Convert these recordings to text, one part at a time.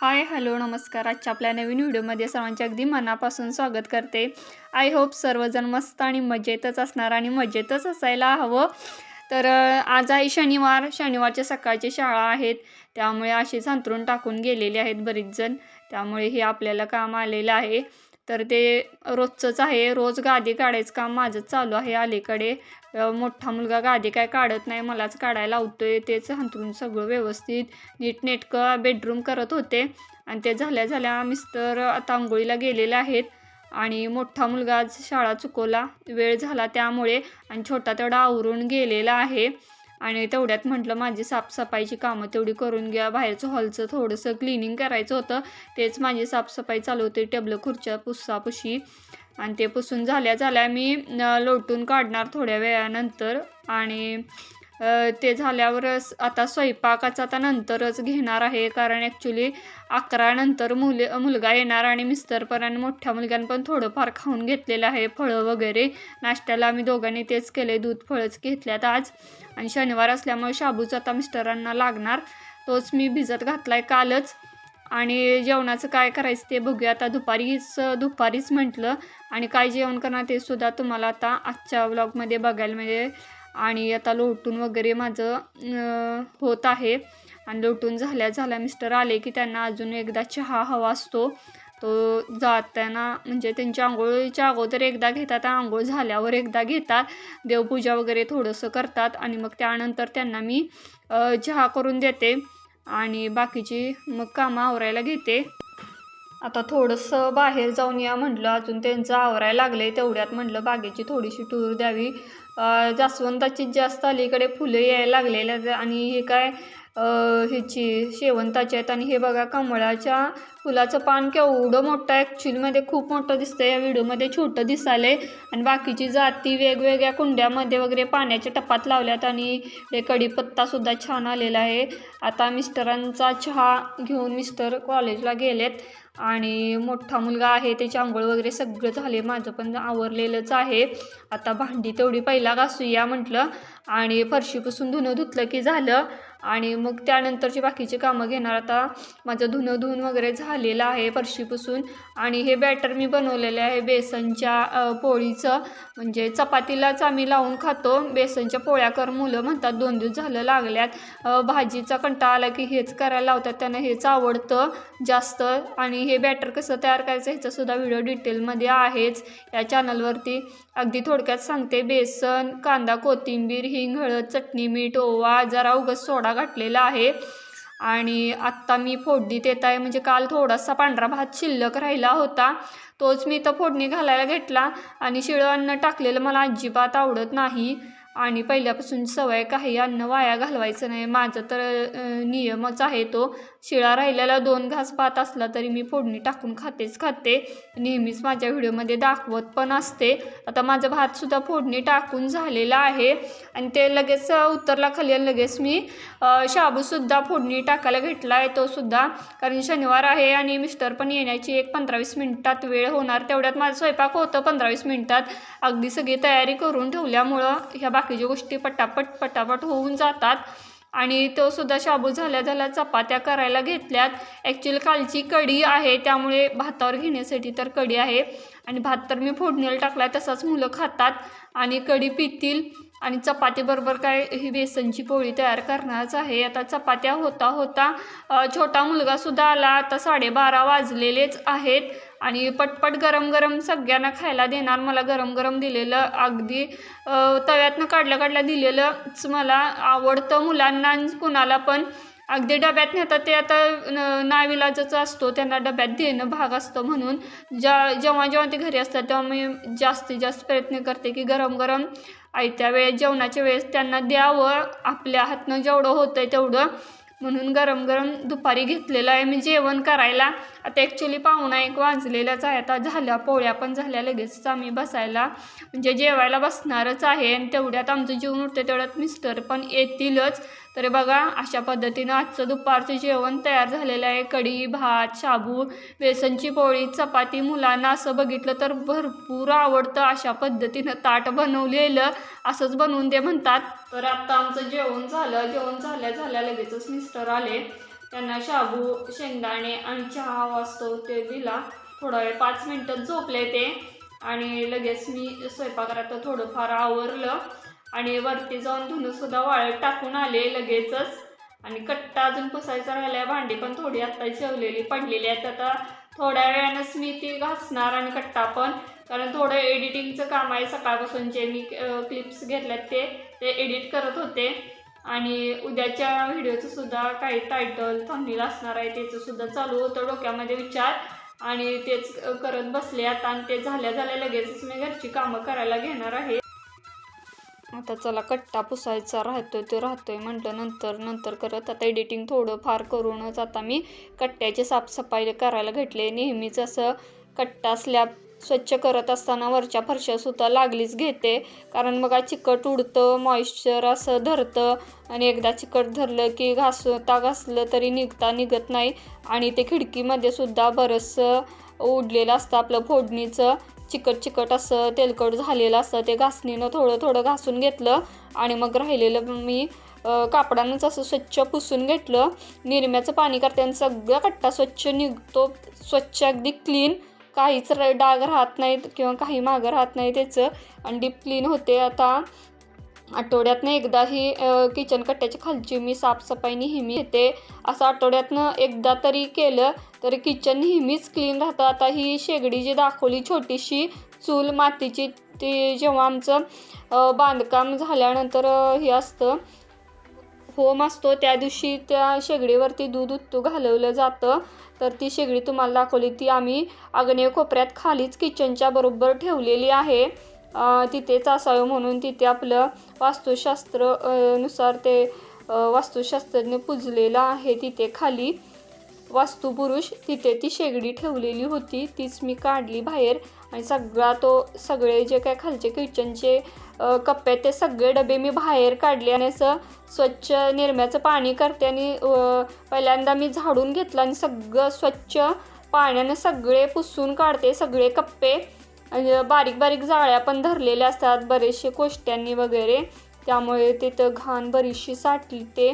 Hi hello नमस्कार. आजच्या आपल्या नवीन व्हिडिओमध्ये सर्वांचे अगदी मनापासून स्वागत करते. आय होप सर्वजण मस्त आणि मजेतच असणार आणि मजेतच असायला हवं. तर आज आहे शनिवार. शनिवारच्या सकाळची शाळा आहेत. त्यामुळे अशीच अंथरून टाकून गेलेले आहेत बरीच जण. त्यामुळे हे आपल्याला काम आलेलं आहे. तर ते रोजचंच आहे. रोज गादी काढायचं काम माझंच चालू आहे अलीकडे. मोठा मुलगा गादी काय काढत नाही मलाच काढायला लावतोय. तेच अंथरून सगळं व्यवस्थित नीटनेटकं बेडरूम करत होते. आणि ते झाल्या झाल्या मिस्टर आता आंघोळीला गेलेले आहेत. आणि मोठा मुलगा शाळा चुकवला. वेळ झाला त्यामुळे. आणि छोटा तेवढा आवरून गेलेला आहे. आणि तेवढ्यात म्हटलं माझी साफसफाईची कामं तेवढी करून घ्या. बाहेरचं हॉलचं थोडंसं क्लिनिंग करायचं होतं. तेच माझी साफसफाई चालू होती. टेबल खुर्च्या पुसापुशी आणि ते पुसून झाल्या झाल्या मी लोटून काढणार थोड्या वेळानंतर. आणि ते झाल्यावरच आता स्वयंपाकाचं आता नंतरच घेणार आहे. कारण ॲक्च्युली अकरा नंतर मुले मुलगा येणार आणि मिस्टर पण आणि मोठ्या मुलग्यानं पण थोडंफार खाऊन घेतलेलं आहे. फळं वगैरे. नाश्त्याला आम्ही दोघांनी तेच केले दूध फळंच घेतल्यात आज. आणि शनिवार असल्यामुळे शाबूचा आता मिस्टरांना लागणार. तोच मी भिजत घातला आहे कालच. आणि जेवणाचं काय करायचं ते बघूया. आता दुपारीच दुपारीच म्हटलं. आणि काय जेवण करणार ते सुद्धा तुम्हाला आता आजच्या व्लॉगमध्ये बघायला मिळेल. आणि आता लोटून वगैरे माझं होत आहे. आणि लोटून झाल्या झाल्या मिस्टर आले की त्यांना अजून एकदा चहा हवा असतो. तो जाताना म्हणजे त्यांच्या आंघोळीच्या अगोदर एकदा घेतात आंघोळ झाल्यावर एकदा घेतात. देवपूजा वगैरे थोडंसं करतात आणि मग त्यानंतर त्यांना मी चहा करून देते आणि बाकीची मग कामं आवरायला घेते. आता थोडंसं बाहेर जाऊन या म्हटलं अजून त्यांचं आवरायला लागले तेवढ्यात म्हटलं बागेची थोडीशी टूर द्यावी. जास्वंदाची जास्त अलीकडे फुलं यायला लागलेल्या आणि हे काय ह्याची शेवंताची आहेत आणि हे बघा कमळाच्या फुलाचं पान केवढं मोठं आहे. ॲक्च्युलीमध्ये खूप मोठं दिसतं या व्हिडिओमध्ये छोटं दिसाले आणि बाकीची जाती वेगवेगळ्या कुंड्यामध्ये वगैरे पाण्याच्या टपात लावल्यात आणि हे कढीपत्तासुद्धा छान आलेला आहे. आता मिस्टरांचा चहा घेऊन मिस्टर कॉलेजला गेलेत. आणि मोठा मुलगा आहे. त्याची आंघोळ वगैरे सगळं झाले माझं पण आवरलेलंच आहे. आता भांडी तेवढी पहिला घासूया म्हटलं. आणि फरशीपासून धुणं धुतलं की झालं. आणि मग त्यानंतरची बाकीची कामं घेणार. आता माझं धुणं धुवून वगैरे झालेलं आहे फरशीपासून. आणि हे बॅटर मी बनवलेलं आहे बेसनच्या पोळीचं. म्हणजे चपातीलाच आम्ही लावून खातो. बेसनच्या पोळ्या कर मुलं म्हणतात दोन दिवस झालं लागल्यात. भाजीचा कंटाळा आला की हेच करायला लावतात त्यांना हेच आवडतं जास्त. आणि हे बॅटर कसं तयार करायचं ह्याचासुद्धा व्हिडिओ डिटेलमध्ये आहेच. या चॅनलवरती अगदी थोडक्यात सांगते. बेसन कांदा कोथिंबीर हिंग हळद चटणी मीठ ओवा जरा उगस सोडा. घातलेला आहे. आणि आत्ता मी फोडणीत येत आहे. म्हणजे काल थोडासा पांढरा भात शिल्लक राहिला होता. तोच मी तर फोडणी घालायला घेतला. आणि शिळं अन्न टाकलेलं मला अजिबात आवडत नाही. आणि पहिल्यापासून सवय काही अन्न वाया घालवायचं नाही. माझं तर नियमच आहे तो. शिळा राहिलेला दोन घास पात असला तरी मी फोडणी टाकून खातेच खाते. नेहमीच माझ्या व्हिडिओमध्ये दाखवत पण असते. आता माझं भातसुद्धा फोडणी टाकून झालेला आहे. आणि ते लगेच उतरला खाली लगेच मी शाबूसुद्धा फोडणी टाकायला घेतला आहे तोसुद्धा कारण शनिवार आहे आणि मिस्टर पण येण्याची एक पंधरावीस मिनटात वेळ होणार. तेवढ्यात माझं स्वयंपाक होतं पंधरावीस मिनटात. अगदी सगळी तयारी करून ठेवल्यामुळं ह्या बाकीच्या गोष्टी पटापट पटापट होऊन जातात. आणि तो सुद्धा शाबू झाल्या झाल्या चपात्या करायला घेतल्यात. ॲक्च्युली कालची कढी आहे त्यामुळे भातावर घेण्यासाठी तर कढी आहे. आणि भात तर मी फोडणीला टाकला तसाच मुलं खातात आणि कढी पितील. आणि चपातीबरोबर काय ही बेसनची पोळी तयार करणारच आहे. आता चपात्या होता होता छोटा मुलगासुद्धा आला. आता साडेबारा वाजलेलेच आहेत. आणि पटपट गरम गरम सगळ्यांना खायला देणार. मला गरम गरम दिलेलं अगदी तव्यातनं काढल्या काढल्या दिलेलंच मला आवडतं मुलांना कुणाला पण. अगदी डब्यात नेतात ते आता न- असतो त्यांना डब्यात देणं भाग असतं म्हणून. ज्या जेव्हा जेव्हा ते घरी असतात तेव्हा मी जास्तीत जास्त प्रयत्न करते की गरम गरम आयत्या वेळेस जेवणाच्या वेळेस त्यांना द्यावं. आपल्या हातनं जेवढं होतं आहे तेवढं. म्हणून गरम गरम दुपारी घेतलेलं आहे. मी जेवण करायला आता ॲक्च्युली पाहुणा एक वाजलेलाच आहे. आता झाल्या पोळ्या पण झाल्या लगेचच आम्ही बसायला. म्हणजे जेवायला बसणारच आहे आणि तेवढ्यात आमचं जेवण उठतं तेवढ्यात मिस्टर पण येतीलच. तर बघा अशा पद्धतीनं आजचं दुपारचं जेवण तयार झालेलं आहे. कढी भात शाबू बेसनची पोळी चपाती मुलांना असं बघितलं तर भरपूर आवडतं. अशा पद्धतीनं ताट बनवलेलं असंच बनवून दे म्हणतात. तर आत्ता आमचं जेवण झालं. जेवण झाल्या झाल्या लगेचच मिस्टर आले. त्यांना शाबू शेंगदाणे आणि चहा हवा ते दिला. थोडा वेळ पाच मिनटं झोपले ते. आणि लगेच मी स्वयंपाकघरात थोडंफार आवरलं. आणि वरती जाऊन धुणंसुद्धा वाळत टाकून आले लगेचच. आणि कट्टा अजून पुसायचा राहिला भांडी पण थोडी आत्ता जेवलेली पडलेली आहेत. आता थोड्या वेळानंच मी ती घासणार आणि कट्टा पण. कारण थोडं एडिटिंगचं काम आहे. सकाळपासून जे मी क्लिप्स घेतल्यात ते ते एडिट करत होते. आणि उद्याच्या व्हिडिओचं सुद्धा काही टायटल थंबनेल असणार आहे. त्याचं सुद्धा चालू होतं डोक्यामध्ये विचार. आणि तेच करत बसले आता आणि ते झाल्या झाल्या लगेचच मी घरची कामं करायला घेणार आहे. आता चला कट्टा पुसायचा राहतोय तो राहतोय म्हटलं नंतर नंतर करत आता एडिटिंग थोडं फार करूनच आता मी कट्ट्याची साफसफाई करायला घेतले. नेहमीच असं कट्टा स्लॅब स्वच्छ करत असताना वरच्या फरशासुद्धा लागलीच घेते. कारण बघा चिकट उडतं मॉइश्चर असं धरतं आणि एकदा चिकट धरलं की घासता घासलं तरी निघता निघत नाही. आणि ते खिडकीमध्ये सुद्धा बरंचसं उडलेलं असतं आपलं फोडणीचं. चिकट चिकट असं तेलकट झालेलं असतं. ते घासणीनं थोडं थोडं घासून घेतलं आणि मग राहिलेलं मी कापडानंच असं स्वच्छ पुसून घेतलं. निरम्याचं पाणी करते आणि सगळा कट्टा स्वच्छ निघतो. स्वच्छ अगदी क्लीन काहीच डाग राहत नाहीत किंवा काही मागं राहत नाही त्याचं. आणि डीप क्लीन होते आता. आठवड्यातनं एकदाही किचन कट्ट्याची खालची मी साफसफाई नेहमी येते. असं आठवड्यातनं एकदा तरी केलं तर किचन नेहमीच क्लीन राहतं. आता ही शेगडी जी दाखवली छोटीशी चूल मातीची ती जेव्हा आमचं बांधकाम झाल्यानंतर हे असतं होम असतो त्या दिवशी त्या शेगडीवरती दूध उत्तू घालवलं जातं. तर ती शेगडी तुम्हाला दाखवली ती आम्ही आग्नेय कोपऱ्यात खालीच किचनच्या बरोबर ठेवलेली आहे. तिथेच असावं म्हणून तिथे आपलं वास्तुशास्त्रनुसार ते वास्तुशास्त्रज्ञ पुजलेलं आहे. तिथे खाली वास्तुपुरुष तिथे ती शेगडी ठेवलेली होती. तीच मी काढली बाहेर आणि सगळा तो सगळे जे काय खालचे किचनचे कप्पे ते सगळे डबे मी बाहेर काढले आणि असं स्वच्छ निरम्याचं पाणी करते आणि पहिल्यांदा मी झाडून घेतलं आणि सगळं स्वच्छ पाण्यानं सगळे पुसून काढते सगळे कप्पे. बारीक बारीक जाळ्या पण धरलेल्या असतात बरेचसे कोष्ट्यांनी वगैरे. त्यामुळे तिथं घाण बरीचशी साठली ते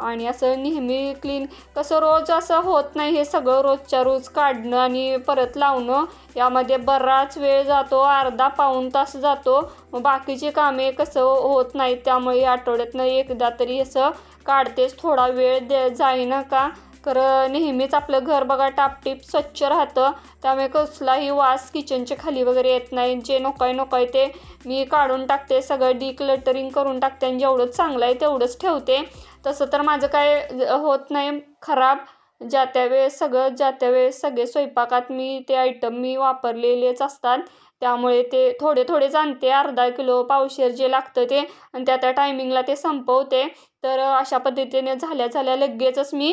आणि असं नेहमी क्लीन कसं रोज असं होत नाही हे सगळं रोजच्या रोज काढणं आणि परत लावणं. यामध्ये बराच वेळ जातो अर्धा पाऊण तास जातो. बाकीची बाकीचे कामे कसं होत नाहीत त्यामुळे आठवड्यातनं एकदा तरी असं काढतेच थोडा वेळ दे जाईना का खरं नेहमीच आपलं घर बघा टापटीप स्वच्छ राहतं. त्यामुळे कसलाही वास किचनच्या खाली वगैरे येत नाही. जे नकोय नकोय ते मी काढून टाकते. सगळं डिक्लटरिंग करून टाकते आणि जेवढं चांगलं आहे तेवढंच ठेवते. तसं तर माझं काय होत नाही खराब. ज्या त्यावेळेस सगळं ज्या त्यावेळेस सगळे स्वयंपाकात मी ते आयटम मी वापरलेलेच असतात. त्यामुळे ते थोडे थोडे जाणते अर्धा किलो पावशेर जे लागतं ते आणि त्या त्या टायमिंगला ते संपवते. तर अशा पद्धतीने झाल्या झाल्या लगेचच मी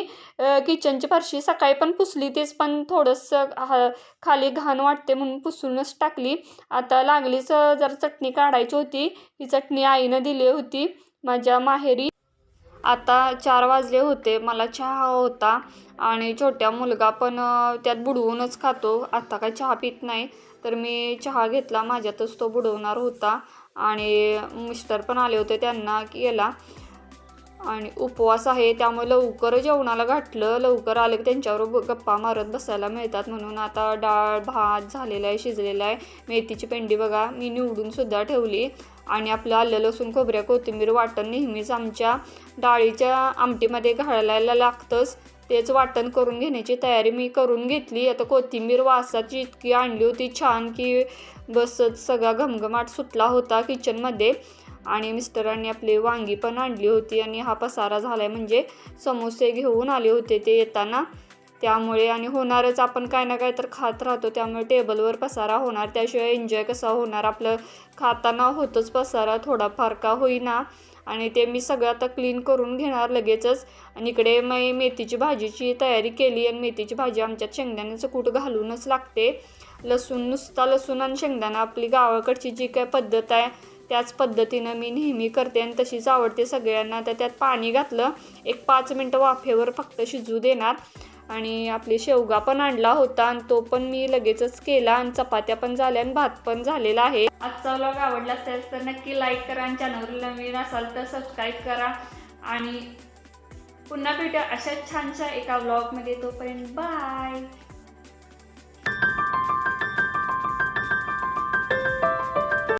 किचनची फरशी सकाळी पण पुसली तेच पण थोडंसं हा खाली घाण वाटते म्हणून पुसूनच टाकली. आता लागलीच जर चटणी काढायची होती ही चटणी आईनं दिली होती माझ्या माहेरी. आता चार वाजले होते मला चहा होता आणि छोट्या मुलगा पण त्यात बुडवूनच खातो. आता काय चहा पित नाही तर मी चहा घेतला. माझ्यातच तो बुडवणार होता आणि मिस्टर पण आले होते त्यांना केला आणि उपवास आहे त्यामुळे लवकर जेवणाला घातलं लवकर आलं की त्यांच्यावर गप्पा मारत बसायला मिळतात. म्हणून आता डाळ भात झालेला आहे शिजलेला आहे. मेथीची पेंडी बघा मी निवडूनसुद्धा ठेवली. आणि आपलं आलं लसूण खोबऱ्या कोथिंबीर वाटण नेहमीच आमच्या डाळीच्या आमटीमध्ये घालायला लागतंच. तेच वाटण करून घेण्याची तयारी मी करून घेतली. आता कोथिंबीर वासाची इतकी आणली होती छान की बसत सगळा घमघमाट सुटला होता किचनमध्ये आणि मिस्टरांनी आपली वांगी पण आणली होती आणि हा पसारा झाला आहे म्हणजे समोसे घेऊन आले होते ते येताना. त्यामुळे आणि होणारच आपण काय ना काय तर खात राहतो त्यामुळे टेबलवर पसारा होणार त्याशिवाय एन्जॉय कसा होणार? आपलं खाताना होतंच पसारा थोडाफार का होईना? आणि ते मी सगळं आता क्लीन करून घेणार लगेचच. आणि इकडे मी मेथीची भाजीची तयारी केली आणि मेथीची भाजी आमच्यात शेंगदाण्याचं कूट घालूनच लागते. लसूण नुसता लसूण आणि शेंगदाणा आपली गावाकडची जी काय पद्धत आहे त्याच पद्धतीनं मी नेहमी करते आणि तशीच आवडते सगळ्यांना. तर त्यात पाणी घातलं एक पाच मिनटं वाफेवर फक्त शिजू देणार. आणि आपली शेवगा पण आणला होता आणि तो पण मी लगेचच केला आणि चपात्या पण झाल्या आणि भात पण झालेला आहे. आजचा व्लॉग आवडला असेल तर नक्की लाईक करा आणि चॅनलवर नवीन असाल तर सबस्क्राईब करा. आणि पुन्हा भेटूया अशाच छानशा एका व्लॉगमध्ये तोपर्यंत बाय